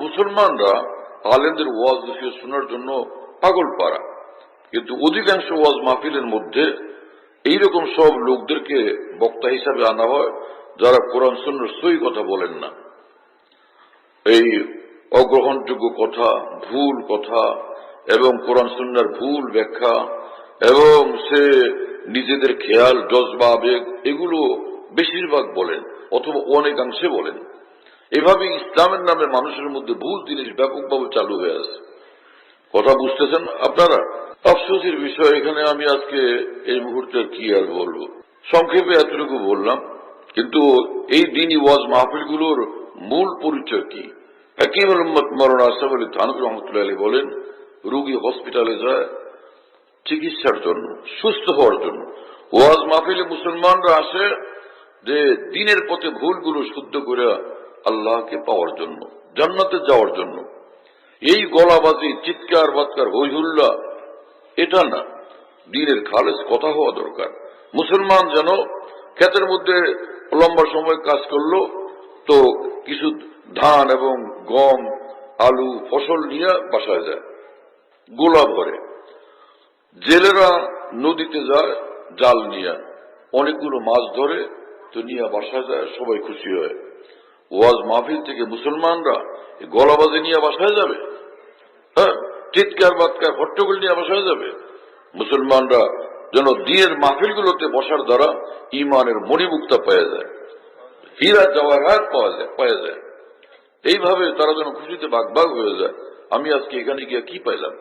মুসলমানরা আলেমদের ওয়াজ নসিহত শোনার জন্য পাগল পারা কিন্তু অধিকাংশ ওয়াজ মাহফিলের মধ্যে এইরকম সব লোকদেরকে বক্তা হিসাবে আনা হয় যারা কোরআন সুন্নার সই কথা বলেন না। এই অগ্রহণযোগ্য কথা, ভুল কথা এবং কোরআন সুন্নার ভুল ব্যাখ্যা এবং সে নিজেদের খেয়াল, জজবা, আবেগ, এগুলো বেশিরভাগ বলেন অথবা অনেকাংশে বলেন। এভাবে ইসলামের নামে মানুষের মধ্যে ভুল জিনিস ব্যাপকভাবে চালু হয়ে আছে। কথা বুঝতেছেন আপনারা? আফসোসের বিষয়, এখানে আমি আজকে এই মুহূর্তে কি আর বলব? সংক্ষেপে এতটুকু বললাম, কিন্তু এই দিনই ওয়াজ মাহফিলগুলোর মূল পরিচয় কি? হাকিম মরণ আসাফ আলী থানবী রহমতুল্লাহ আলী বলেন, রুগী হসপিটালে যায় চিকিৎসার জন্য, সুস্থ হওয়ার জন্য। ওয়াজ মাহফিলে মুসলমানরা আসে যে দিনের পথে ভুলগুলো শুদ্ধ করে আল্লাহকে পাওয়ার জন্য, জান্নাতে যাওয়ার জন্য। এই গলাবাজি, চিৎকার, বাৎকার হইহুল্লা এটা না। দিনের খালেজ কথা হওয়া দরকার। মুসলমান যেন ক্ষেতের মধ্যে লম্বা সময় কাজ করল, তো কিছু ধান এবং গম, আলু, ফসল নিয়ে বাসায় যায় গোলা ভরে জেলেরা নদীতে যায়, জাল নিয়ে, অনেকগুলো মাছ ধরে, তো নিয়ে বাসায় যায়, সবাই খুশি হয়। ওয়াজ মাহফিল থেকে মুসলমানরা গলাবাজি নিয়ে বাসায় যাবে। হ্যাঁ চিৎকার বাৎকার, হট্টগোল নিয়ে বাসায় যাবে। মুসলমানরা যেন দিনের মাহফিলগুলোতে বসার দ্বারা ইমানের মণিমুক্তা পাওয়া যায়। হীরা যাওয়ার হাত পাওয়া যায় পাওয়া যায়। এইভাবে তারা যেন খুশিতে বাগবাগ হয়ে যায়। আমি আজকে এখানে গিয়ে কি পাইলাম?